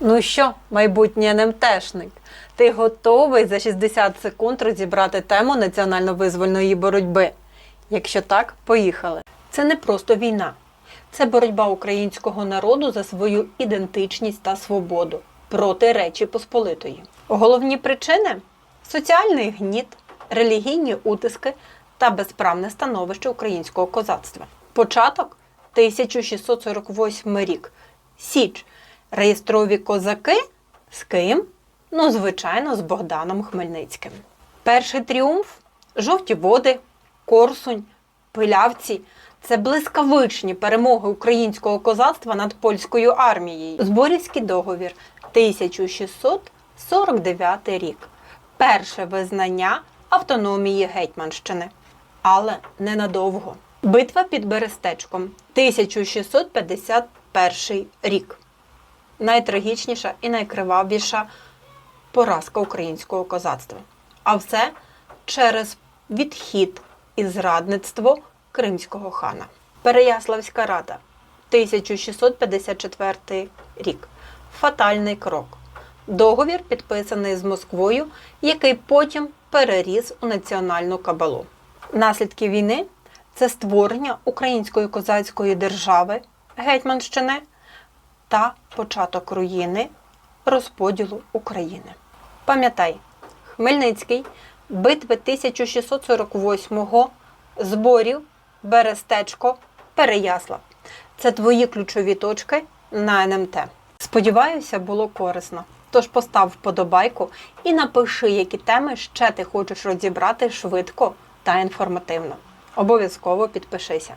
Ну що, майбутній НМТшник, ти готовий за 60 секунд розібрати тему національно-визвольної боротьби? Якщо так, поїхали. Це не просто війна, це боротьба українського народу за свою ідентичність та свободу проти Речі Посполитої. Головні причини соціальний гніт, релігійні утиски та безправне становище українського козацтва. Початок 1648 рік. Січ. Реєстрові козаки з ким? Ну, звичайно, з Богданом Хмельницьким. Перший тріумф жовті води, Корсунь, Пилявці. Це блискавичні перемоги українського козацтва над польською армією. Зборівський договір 1649 рік. Перше визнання автономії Гетьманщини. Але ненадовго. Битва під Берестечком 1651 рік. Найтрагічніша і найкривавіша поразка українського козацтва. А все через відхід і зрадництво кримського хана. Переяславська рада 1654 рік. Фатальний крок. Договір підписаний з Москвою, який потім переріс у національну кабалу. Наслідки війни це створення української козацької держави Гетьманщини та початок руїни розподілу України. Пам'ятай, Хмельницький, битви 1648-го, зборів, Берестечко, Переяслав. Це твої ключові точки на НМТ. Сподіваюся, було корисно. Тож постав вподобайку і напиши, які теми ще ти хочеш розібрати швидко та інформативно. Обов'язково підпишися.